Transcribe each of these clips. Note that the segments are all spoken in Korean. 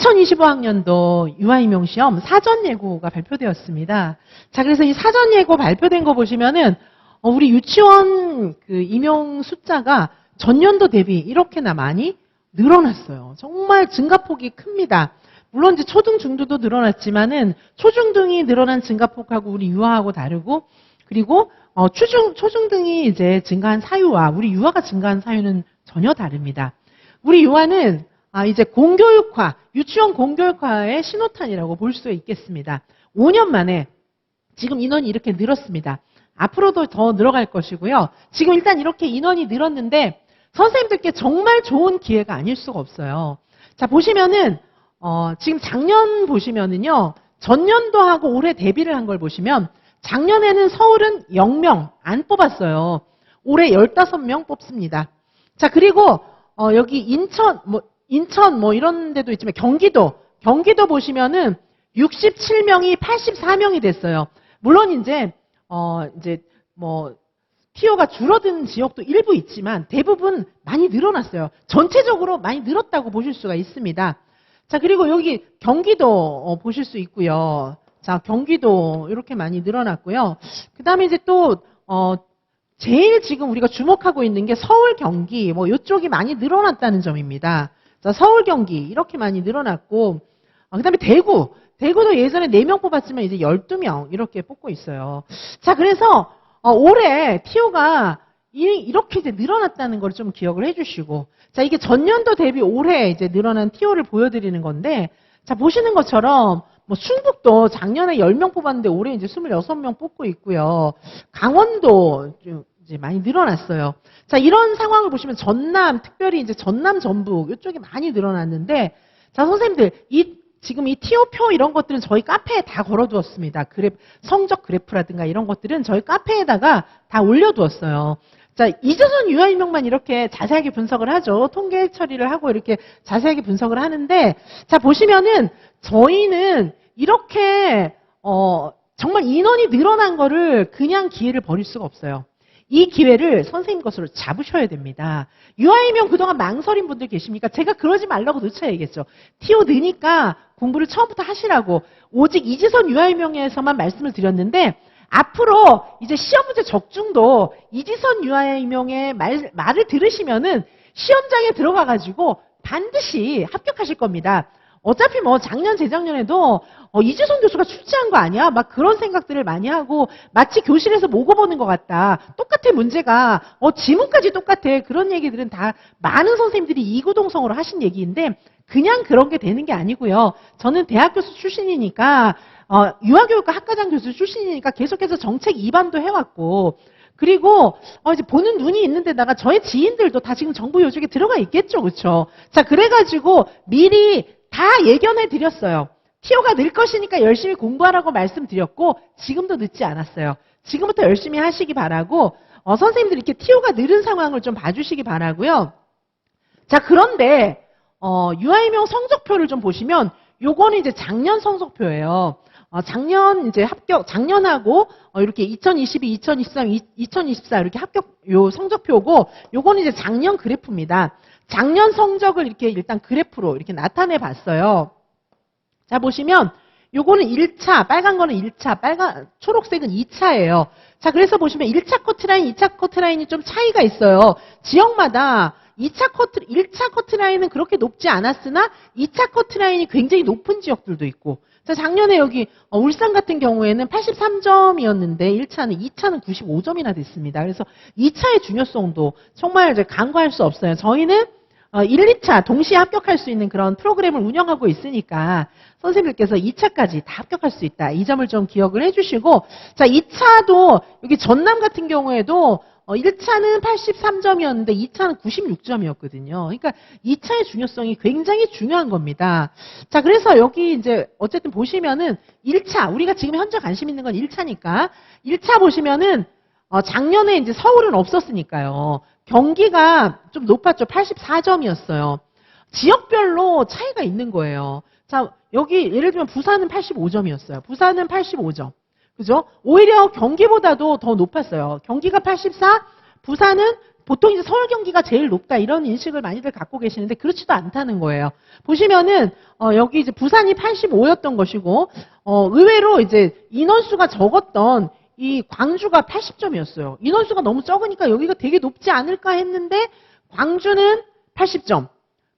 2025학년도 유아임용 시험 사전 예고가 발표되었습니다. 자, 그래서 이 사전 예고 발표된 거 보시면은 어, 우리 유치원 그 임용 숫자가 전년도 대비 이렇게나 많이 늘어났어요. 정말 증가폭이 큽니다. 물론 이제 초등 중도도 늘어났지만은 초중등이 늘어난 증가폭하고 우리 유아하고 다르고 그리고 어, 초중 초중등이 이제 증가한 사유와 우리 유아가 증가한 사유는 전혀 다릅니다. 우리 유아는 아, 이제 공교육화, 유치원 공교육화의 신호탄이라고 볼 수 있겠습니다. 5년 만에 지금 인원이 이렇게 늘었습니다. 앞으로도 더 늘어갈 것이고요. 지금 일단 이렇게 인원이 늘었는데 선생님들께 정말 좋은 기회가 아닐 수가 없어요. 자, 보시면은, 어, 지금 작년 보시면은요, 전년도하고 올해 대비를 한 걸 보시면, 작년에는 서울은 0명 안 뽑았어요. 올해 15명 뽑습니다. 자, 그리고, 어, 여기 인천, 뭐, 인천 뭐 이런 데도 있지만 경기도, 경기도 보시면은 67명이 84명이 됐어요. 물론 이제, 어, 이제 뭐, 티오가 줄어든 지역도 일부 있지만 대부분 많이 늘어났어요. 전체적으로 많이 늘었다고 보실 수가 있습니다. 자, 그리고 여기 경기도 어, 보실 수 있고요. 자, 경기도 이렇게 많이 늘어났고요. 그 다음에 이제 또, 어, 제일 지금 우리가 주목하고 있는 게 서울, 경기, 뭐 이쪽이 많이 늘어났다는 점입니다. 자, 서울, 경기 이렇게 많이 늘어났고, 아, 그 다음에 대구, 대구도 예전에 4명 뽑았지만 이제 12명 이렇게 뽑고 있어요. 자, 그래서 어, 올해 티오가 이, 렇게 이제 늘어났다는 걸 좀 기억을 해주시고, 자, 이게 전년도 대비 올해 이제 늘어난 티오를 보여드리는 건데, 자, 보시는 것처럼, 뭐, 충북도 작년에 10명 뽑았는데 올해 이제 26명 뽑고 있고요. 강원도 좀 이제 많이 늘어났어요. 자, 이런 상황을 보시면 전남, 특별히 이제 전남, 전북, 이쪽이 많이 늘어났는데, 자, 선생님들, 이 지금 이 티오표 이런 것들은 저희 카페에 다 걸어두었습니다. 그래프, 성적 그래프라든가 이런 것들은 저희 카페에다가 다 올려두었어요. 자, 이재선 유아인명만 이렇게 자세하게 분석을 하죠. 통계 처리를 하고 이렇게 자세하게 분석을 하는데, 자, 보시면은 저희는 이렇게, 어, 정말 인원이 늘어난 거를 그냥 기회를 버릴 수가 없어요. 이 기회를 선생님 것으로 잡으셔야 됩니다. 유아이명 그동안 망설인 분들 계십니까? 제가 그러지 말라고 얘기했죠. 티오 느니까 공부를 처음부터 하시라고 오직 이지선 유아이명에서만 말씀을 드렸는데 앞으로 이제 시험 문제 적중도 이지선 유아이명의 말, 말을 들으시면은 시험장에 들어가 가지고 반드시 합격하실 겁니다. 어차피 뭐 작년 재작년에도 어, 이재성 교수가 출제한 거 아니야? 막 그런 생각들을 많이 하고 마치 교실에서 모고 보는 것 같다. 똑같아 문제가 어 지문까지 똑같아. 그런 얘기들은 다 많은 선생님들이 이구동성으로 하신 얘기인데 그냥 그런 게 되는 게 아니고요. 저는 대학 교수 출신이니까 어, 유아교육과 학과장 교수 출신이니까 계속해서 정책 입안도 해왔고 그리고 어, 이제 보는 눈이 있는데다가 저의 지인들도 다 지금 정부 요직에 들어가 있겠죠, 그렇죠? 자, 그래가지고 미리 다 예견해 드렸어요. 티오가 늘 것이니까 열심히 공부하라고 말씀드렸고 지금도 늦지 않았어요. 지금부터 열심히 하시기 바라고 어, 선생님들 이렇게 티오가 늘은 상황을 좀 봐주시기 바라고요. 자 그런데 어, 유아이명 성적표를 좀 보시면 요거는 이제 작년 성적표예요. 어, 작년 이제 합격 작년하고 어, 이렇게 2022, 2023, 2024 이렇게 합격 요 성적표고 요거는 이제 작년 그래프입니다. 작년 성적을 이렇게 일단 그래프로 이렇게 나타내 봤어요. 자, 보시면 요거는 1차, 빨간 거는 1차, 빨간 초록색은 2차예요. 자, 그래서 보시면 1차 커트라인, 2차 커트라인이 좀 차이가 있어요. 지역마다 2차 커트, 1차 커트라인은 그렇게 높지 않았으나 2차 커트라인이 굉장히 높은 지역들도 있고. 자, 작년에 여기 어, 울산 같은 경우에는 83점이었는데 1차는 2차는 95점이나 됐습니다. 그래서 2차의 중요성도 정말 이제 간과할 수 없어요. 저희는 어, 1, 2차 동시에 합격할 수 있는 그런 프로그램을 운영하고 있으니까 선생님들께서 2차까지 다 합격할 수 있다. 이 점을 좀 기억을 해주시고 자 2차도 여기 전남 같은 경우에도 어, 1차는 83점이었는데 2차는 96점이었거든요. 그러니까 2차의 중요성이 굉장히 중요한 겁니다. 자, 그래서 여기 이제 어쨌든 보시면은 1차, 우리가 지금 현재 관심 있는 건 1차니까 1차 보시면은 어, 작년에 이제 서울은 없었으니까요. 경기가 좀 높았죠. 84점이었어요. 지역별로 차이가 있는 거예요. 자, 여기 예를 들면 부산은 85점이었어요. 부산은 85점. 그죠? 오히려 경기보다도 더 높았어요. 경기가 84, 부산은 보통 이제 서울 경기가 제일 높다 이런 인식을 많이들 갖고 계시는데 그렇지도 않다는 거예요. 보시면은 어, 여기 이제 부산이 85였던 것이고 어, 의외로 이제 인원수가 적었던 이 광주가 80점이었어요. 인원수가 너무 적으니까 여기가 되게 높지 않을까 했는데 광주는 80점.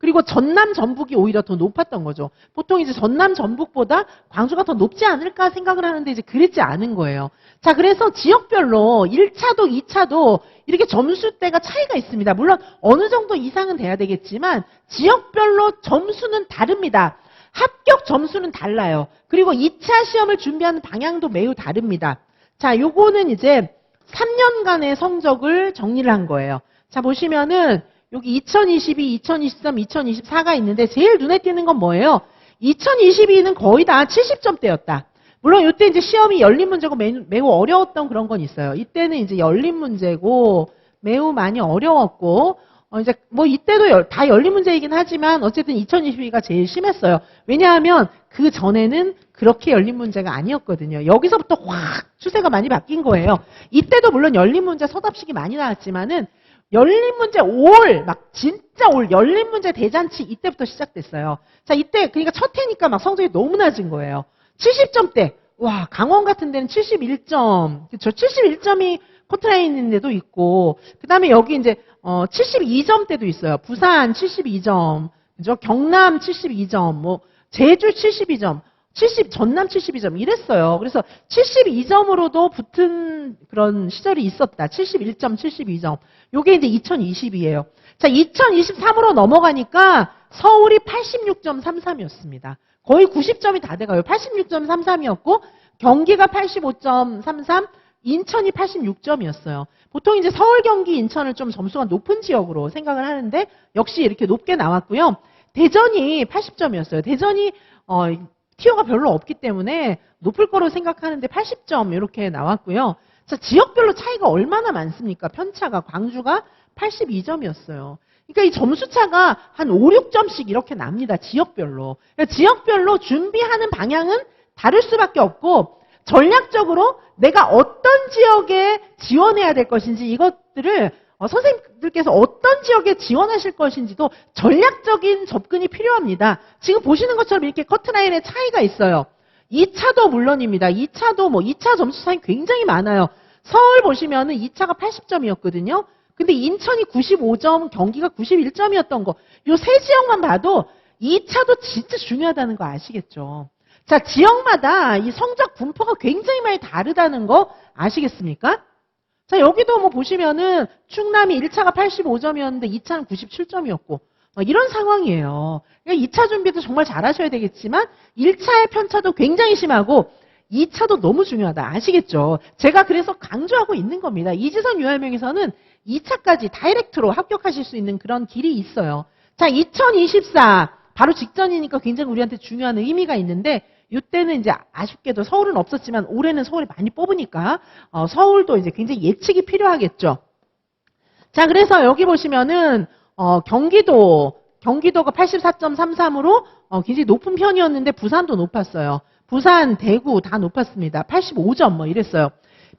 그리고 전남 전북이 오히려 더 높았던 거죠. 보통 이제 전남 전북보다 광주가 더 높지 않을까 생각을 하는데 이제 그랬지 않은 거예요. 자, 그래서 지역별로 1차도 2차도 이렇게 점수대가 차이가 있습니다. 물론 어느 정도 이상은 돼야 되겠지만 지역별로 점수는 다릅니다. 합격 점수는 달라요. 그리고 2차 시험을 준비하는 방향도 매우 다릅니다. 자, 요거는 이제 3년간의 성적을 정리를 한 거예요. 자, 보시면은 여기 2022, 2023, 2024가 있는데 제일 눈에 띄는 건 뭐예요? 2022는 거의 다 70점대였다. 물론 이때 이제 시험이 열린 문제고 매우, 매우 어려웠던 그런 건 있어요. 이때는 이제 열린 문제고 매우 많이 어려웠고 어 이제 뭐 이때도 열- 다 열린 문제이긴 하지만 어쨌든 2022가 제일 심했어요. 왜냐하면 그 전에는 그렇게 열린 문제가 아니었거든요. 여기서부터 확 추세가 많이 바뀐 거예요. 이때도 물론 열린 문제 서답식이 많이 나왔지만은 열린 문제 올, 막 진짜 올 열린 문제 대잔치 이때부터 시작됐어요. 자, 이때 그러니까 첫 해니까 막 성적이 너무 낮은 거예요. 70점대. 와, 강원 같은 데는 71점. 그쵸? 71점이 커트라인인데도 있고, 그 다음에 여기 이제, 어, 72점대도 있어요. 부산 72점. 그죠? 경남 72점. 뭐, 제주 72점. 70, 전남 72점 이랬어요. 그래서 72점으로도 붙은 그런 시절이 있었다. 71점, 72점. 요게 이제 2020이에요. 자, 2023으로 넘어가니까 서울이 86.33이었습니다. 거의 90점이 다 돼가요. 86.33이었고 경기가 85.33, 인천이 86점이었어요. 보통 이제 서울, 경기, 인천을 좀 점수가 높은 지역으로 생각을 하는데 역시 이렇게 높게 나왔고요. 대전이 80점이었어요. 대전이 어, 티어가 별로 없기 때문에 높을 거로 생각하는데 80점 이렇게 나왔고요. 자, 지역별로 차이가 얼마나 많습니까? 편차가 광주가 82점이었어요. 그러니까 이 점수 차가 한 5, 6점씩 이렇게 납니다. 지역별로. 그러니까 지역별로 준비하는 방향은 다를 수밖에 없고 전략적으로 내가 어떤 지역에 지원해야 될 것인지 이것들을 어, 선생님들께서 어떤 지역에 지원하실 것인지도 전략적인 접근이 필요합니다. 지금 보시는 것처럼 이렇게 커트라인의 차이가 있어요. 2차도 물론입니다. 2차도 뭐 2차 점수 차이 굉장히 많아요. 서울 보시면은 2차가 80점이었거든요. 근데 인천이 95점, 경기가 91점이었던 거. 요 세 지역만 봐도 2차도 진짜 중요하다는 거 아시겠죠? 자, 지역마다 이 성적 분포가 굉장히 많이 다르다는 거 아시겠습니까? 자, 여기도 뭐 보시면은 충남이 1차가 85점이었는데 2차는 97점이었고 이런 상황이에요. 그러니까 2차 준비도 정말 잘하셔야 되겠지만 1차의 편차도 굉장히 심하고 2차도 너무 중요하다. 아시겠죠? 제가 그래서 강조하고 있는 겁니다. 이지선 유할명에서는 2차까지 다이렉트로 합격하실 수 있는 그런 길이 있어요. 자, 2024 바로 직전이니까 굉장히 우리한테 중요한 의미가 있는데 이때는 이제 아쉽게도 서울은 없었지만 올해는 서울이 많이 뽑으니까 어, 서울도 이제 굉장히 예측이 필요하겠죠. 자, 그래서 여기 보시면은 어, 경기도 경기도가 84.33으로 어, 굉장히 높은 편이었는데 부산도 높았어요. 부산, 대구 다 높았습니다. 85점 뭐 이랬어요.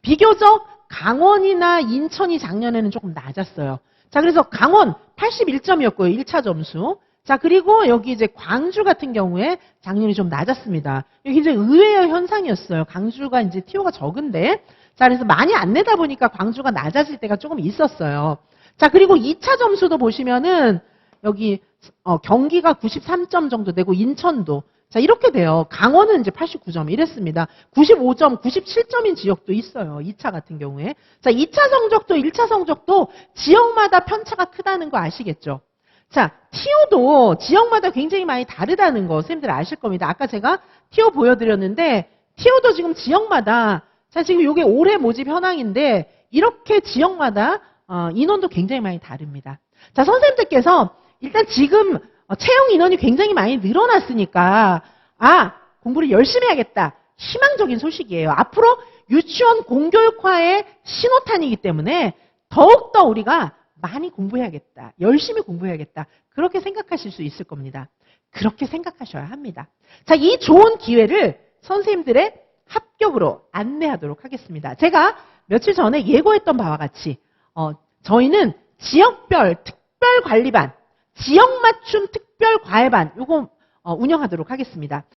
비교적 강원이나 인천이 작년에는 조금 낮았어요. 자, 그래서 강원 81점이었고요. 1차 점수. 자, 그리고 여기 이제 광주 같은 경우에 작년이 좀 낮았습니다. 이게 굉장히 의외의 현상이었어요. 광주가 이제 티오가 적은데. 자, 그래서 많이 안 내다 보니까 광주가 낮아질 때가 조금 있었어요. 자, 그리고 2차 점수도 보시면은 여기 어, 경기가 93점 정도 되고 인천도 자, 이렇게 돼요. 강원은 이제 89점 이랬습니다. 95점, 97점인 지역도 있어요. 2차 같은 경우에. 자, 2차 성적도 1차 성적도 지역마다 편차가 크다는 거 아시겠죠? 자, 티오도 지역마다 굉장히 많이 다르다는 거 선생님들 아실 겁니다. 아까 제가 티오 보여드렸는데 티오도 지금 지역마다 자 지금 이게 올해 모집 현황인데 이렇게 지역마다 어, 인원도 굉장히 많이 다릅니다. 자 선생님들께서 일단 지금 어, 채용 인원이 굉장히 많이 늘어났으니까 아 공부를 열심히 해야겠다 희망적인 소식이에요. 앞으로 유치원 공교육화의 신호탄이기 때문에 더욱더 우리가 많이 공부해야겠다. 열심히 공부해야겠다. 그렇게 생각하실 수 있을 겁니다. 그렇게 생각하셔야 합니다. 자, 이 좋은 기회를 선생님들의 합격으로 안내하도록 하겠습니다. 제가 며칠 전에 예고했던 바와 같이 어, 저희는 지역별 특별관리반, 지역맞춤 특별과외반 요거 어, 운영하도록 하겠습니다.